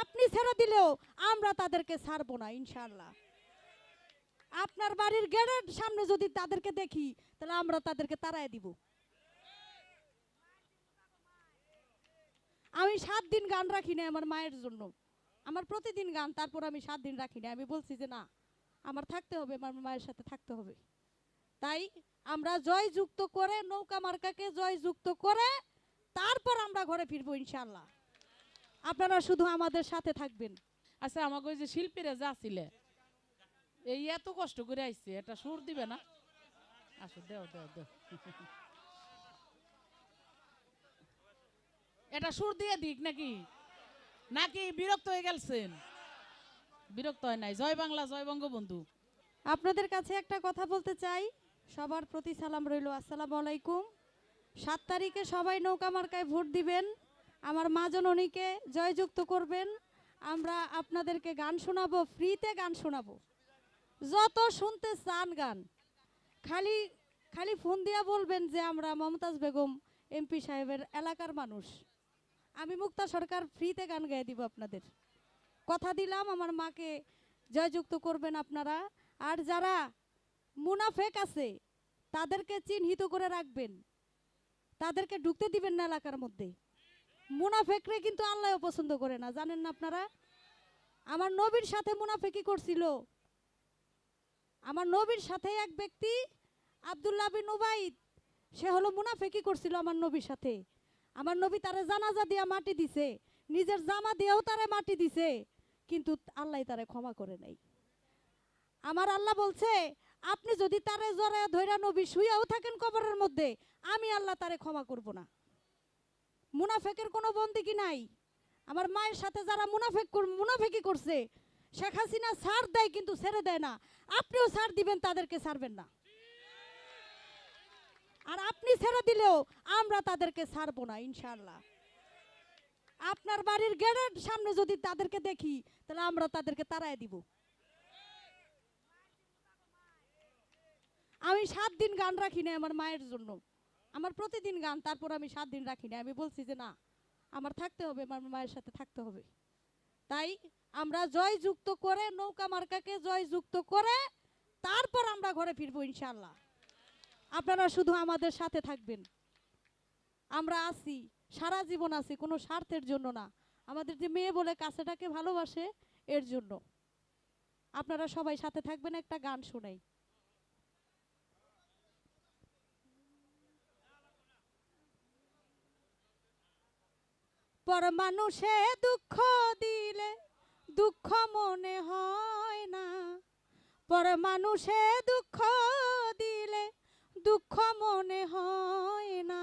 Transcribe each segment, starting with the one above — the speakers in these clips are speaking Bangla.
আপনি ছেড়ে দিলেও আমরা তাদেরকে ছাড়বো না ইনশাল্লাহ আপনার বাড়ির গেটের সামনে যদি তাদেরকে দেখি, তাহলে আমরা তাদেরকে তাড়ায় দিব। আমি সাত দিন গান রাখি না আমার মায়ের জন্য। আমার প্রতিদিন গান, তারপর আমি সাত দিন রাখি না আমি বলছি যে না, আমার থাকতে হবে, আমার মায়ের সাথে থাকতে হবে। তাই আমরা জয় যুক্ত করে, নৌকা মার্কাকে জয় যুক্ত করে, তারপর আমরা ঘরে ফিরবো ইনশাল্লাহ আপনারা শুধু আমাদের সাথে থাকবেন। আচ্ছা আমাকে ওই যে শিল্পীরা যা ছিলে এই এত কষ্ট করে আইছে এটা সুর দিবে না? আসো দেও দেও দেও। এটা সুর দিয়ে দিক নাকি? নাকি বিরক্ত হয়ে গেলছেন? বিরক্ত হয় নাই। জয় বাংলা জয় বঙ্গবন্ধু। আপনাদের কাছে একটা কথা বলতে চাই। সবার প্রতি সালাম রইল। আসসালামু আলাইকুম। সাত তারিখে সবাই নৌকা মার্কায় ভোট দিবেন। আমার মা জননীকে জয়যুক্ত করবেন। আমরা আপনাদেরকে গান শোনাবো, ফ্রিতে গান শোনাবো। যত শুনতে চান গান, খালি খালি ফোন দিয়া বলবেন যে আমরা মমতাজ বেগম, এমপি সাহেবের এলাকার মানুষ। আমি মুক্তা সরকার ফ্রিতে গান গাইয়ে দিব আপনাদের। কথা দিলাম, আমার মাকে জয়যুক্ত করবেন আপনারা। আর যারা মুনাফেক আছে, তাদেরকে চিহ্নিত করে রাখবেন। তাদেরকে ঢুকতে দিবেন না এলাকার মধ্যে। মুনাফেকরে কিন্তু আল্লাহ পছন্দ করে না, জানেন না আপনারা? আমার নবীর সাথে মুনাফেকি করছিল। আমার নবীর সাথে এক ব্যক্তি, আব্দুল্লাহ বিন উবাইদ, সে হলো মুনাফেকি করছিল আমার নবীর সাথে। আমার নবী তারে জানাজা দিয়া মাটি দিছে, নিজের জামা দিয়েও তারে মাটি দিছে, কিন্তু আল্লাহ তারে ক্ষমা করে নাই। আমার আল্লাহ বলছে, আপনি যদি তারে জরে ধৈরা নবী শুয়েও থাকেন কবরের মধ্যে, আমি আল্লাহ তারে ক্ষমা করব না। মুনাফেকের কোনো বন্দিকি নাই? আমার মায়ের সাথে যারা মুনাফেক মুনাফেকি করছে, শেখ হাসিনা ছাড় দেয় কিন্তু ছেড়ে দেয় না। আপনিও ছাড় দিবেন, তাদেরকে ছাড়বেন না। আর আপনি ছেড়ে দিলেও আমরা তাদেরকে ছাড়বো না ইনশাল্লাহ আপনার বাড়ির গেটের সামনে যদি তাদেরকে দেখি, তাহলে আমরা তাদেরকে তাড়ায় দিব। আমি সাত দিন গান রাখি না আমার মায়ের জন্য। আমার প্রতিদিন গান, তারপর আমি সাত দিন রাখি না আমি বলছি যে না, আমার থাকতে হবে, আমার মায়ের সাথে থাকতে হবে। তাই আমরা জয় যুক্ত করে, নৌকা মার্কাকে জয় যুক্ত করে, তারপর আমরা ঘরে ফিরবো ইনশাল্লাহ আপনারা শুধু আমাদের সাথে থাকবেন। আমরা আছি, সারা জীবন আছি, কোনো স্বার্থের জন্য না। আমাদের যে মেয়ে বলে কাছেটাকে ভালোবাসে, এর জন্য। আপনারা সবাই সাথে থাকবেন, একটা গান শোনাই। পর মানুষে দুঃখ দিলে, দুঃখ মনে হয় না। পর মানুষে দুঃখ দিলে, দুঃখ মনে হয় না।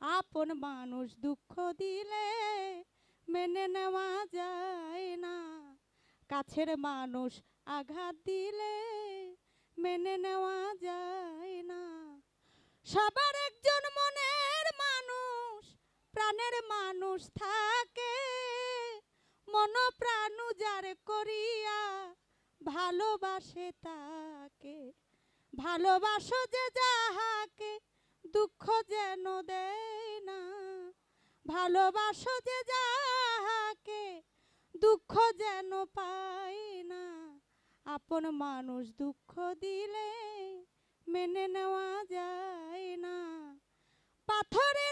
আপন মানুষ দুঃখ দিলে মেনে নেওয়া যায় না। কাছের মানুষ আঘাত দিলে মেনে নেওয়া যায় না। সবার একজন মানুষ প্রাণের মানুষ থাকে। মন প্রাণ যার করিয়া ভালোবাসে তাকে। ভালোবাসো যে যাহাকে, দুঃখ যেন দেয় না। ভালোবাসো যে যাহাকে, দুঃখ যেন পায় না। আপন মানুষ দুঃখ দিলে মেনে নেওয়া যায় না। কেহ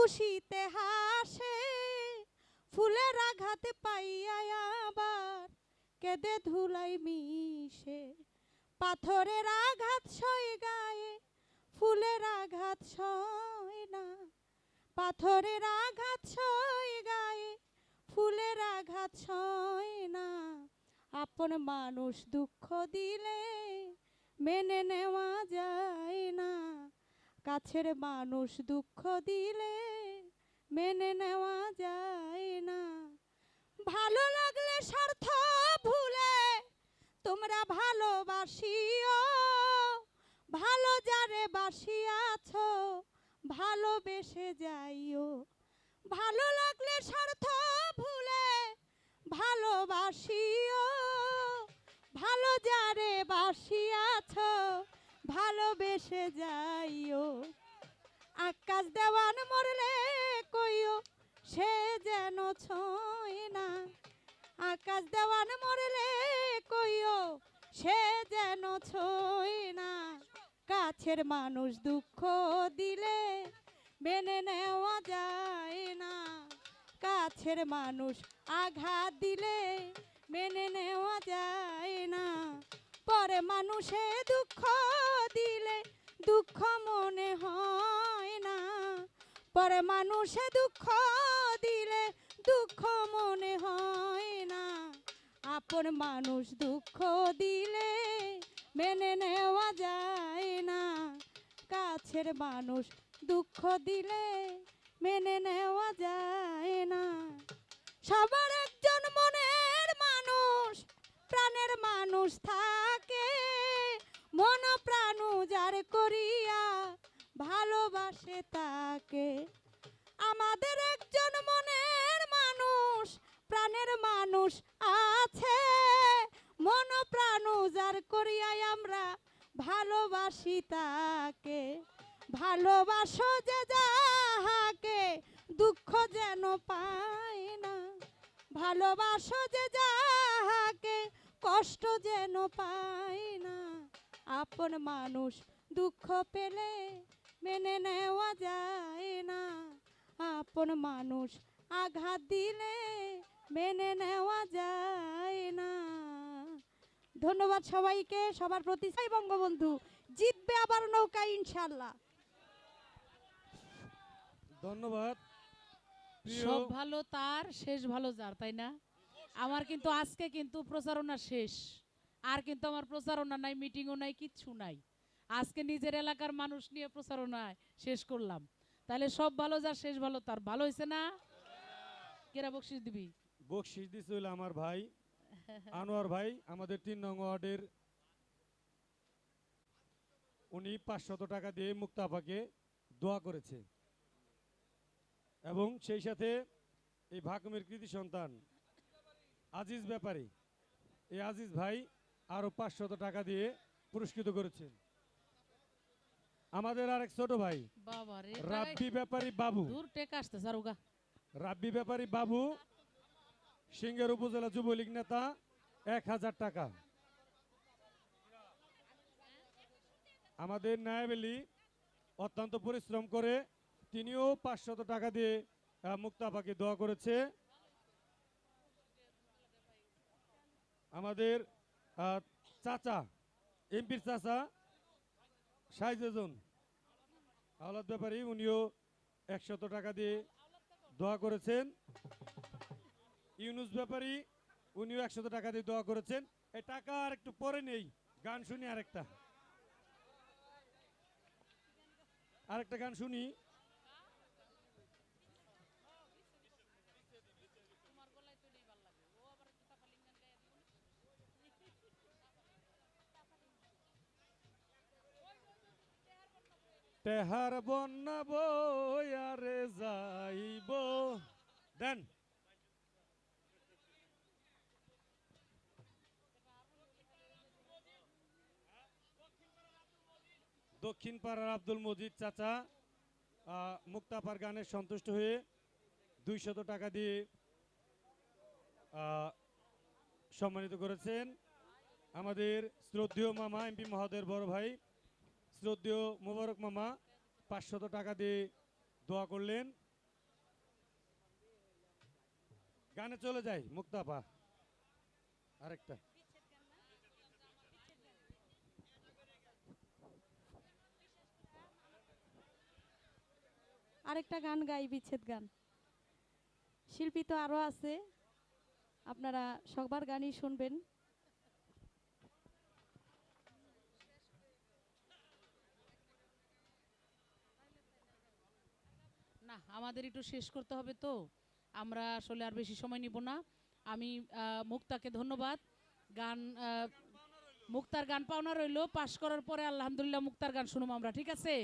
খুশিতে হাসে, ফুলের আঘাত পাইয়া আবার কেঁদে ধুলাই মিশে। পাথরের আঘাত সয় গায়ে, ফুলের আঘাত সয় না। পাথরের আঘাত সয় গায়ে, ফুলের আঘাত সয় না। আপন মানুষ দুঃখ দিলে মেনে নেওয়া যায় না। কাছের মানুষ দুঃখ দিলে মেনে নেওয়া যায় না। ভালো লাগলে স্বার্থ ভুলে তোমরা ভালোবাসিও। ভালো যারে বাসিয়াছ ভালোবেসে যাইও। ভালো লাগলে স্বার্থ ভুলে ভালোবাসিও। ভালো যারে বাসিয়াছ ভালোবেসে যাইও। আকাশ দেওয়ান মরলে কইও, সে যেন ছয় না। আকাশ দেওয়ান মরলে কইও, সে যেন ছয় না। কাছের মানুষ দুঃখ দিলে মেনে নেওয়া যায় না। কাছের মানুষ আঘাত দিলে মেনে নেওয়া যায় না। পরে মানুষে দুঃখ দিলে, দুঃখ মনে হয় না। পরে মানুষে দুঃখ দিলে, দুঃখ মনে হয় না। আপন মানুষ দুঃখ দিলে মেনে নেওয়া যায় না। কাছের মানুষ দুঃখ দিলে মেনে নেওয়া যায় না। সবার করিয়াই আমরা ভালোবাসি তাকে। ভালোবাসো যে যাহাকে, দুঃখ যেন পায় না। ভালোবাসো যে যাহাকে, কষ্ট যেন পায় না। আপন মানুষ দুঃখ পেলে মেনে নেওয়া যায় না। আপন মানুষ আঘাত দিলে মেনে নেওয়া যায় না। ধন্যবাদ সবাইকে সবার প্রতি চাই বঙ্গবন্ধু। জিতবে আবার নৌকা ইনশাল্লাহ ধন্যবাদ। সব ভালো তার শেষ ভালো যার তাই না? আমার কিন্তু আজকে কিন্তু প্রচারণা শেষ। আর কিন্তু আমার প্রচারণা নাই মিটিংও নাই কিচ্ছু নাই। আজকে নিজের এলাকার মানুষ নিয়ে প্রচারণা শেষ করলাম। তাহলে সব ভালো যার শেষ ভালো তার। ভালো হয়েছে না? কেরা বকশিস দিবি? বকশিস দিছে হইল আমার ভাই। আনোয়ার ভাই আমাদের তিন নং ওয়ার্ডের উনি পাঁচশত টাকা দিয়ে মুক্তাপাকে দোয়া করেছে। এবং সেই সাথে এই ভাকুমের কৃতি সন্তান আজিজ ব্যাপারী এই আজিজ ভাই আরও পাঁচশত টাকা দিয়ে পুরস্কৃত করেছেন আমাদের আরেক ছোট ভাই বাবা রাব্বি ব্যাপারী বাবু। রাব্বি ব্যাপারী বাবু সিঙ্গের উপজেলা যুবলীগ নেতা এক হাজার টাকা। আমাদের নায়াবেলি অত্যন্ত পরিশ্রম করে তিনিও পাঁচশত টাকা দিয়ে আহ, মুক্তাপাকে দোয়া করেছে। আমাদের চাচা এমপির চাচা সাইজেজন আওলাদ ব্যাপারী উনিও একশত টাকা দিয়ে দোয়া করেছেন। ইউনুস ব্যাপারী, উনিও একশত টাকা দিয়ে দোয়া করেছেন। এই টাকা আর একটু পরে নেই, গান শুনি আরেকটা। আরেকটা গান শুনি। তেহার বন্যা বয়ারে যাইব দেন দক্ষিণ পাড়ার আব্দুল মজিদ চাচা মুক্তাপার গানে সন্তুষ্ট হয়ে দুইশত টাকা দিয়ে সম্মানিত করেছেন আমাদের শ্রদ্ধেয় মামা এমপি মহোদয়ের বড় ভাই, শ্রদ্ধেয় মোবারক মামা, পাঁচশত টাকা দিয়ে দোয়া করলেন। গানে চলে যাই, মুক্তাপা। আরেকটা। আরেকটা গান গাই, বিচ্ছেদ গান। শিল্পী তো আরও আছে, আপনারা সবার গানই শুনবেন। না, আমাদের একটু শেষ করতে হবে তো। আমরা আসলে আর বেশি সময় নিব না। আমি মুক্তাকে ধন্যবাদ। গান মুক্তার গান পাওনা রইল, পাশ করার পরে আলহামদুলিল্লাহ মুক্তার গান শুনুম আমরা, ঠিক আছে?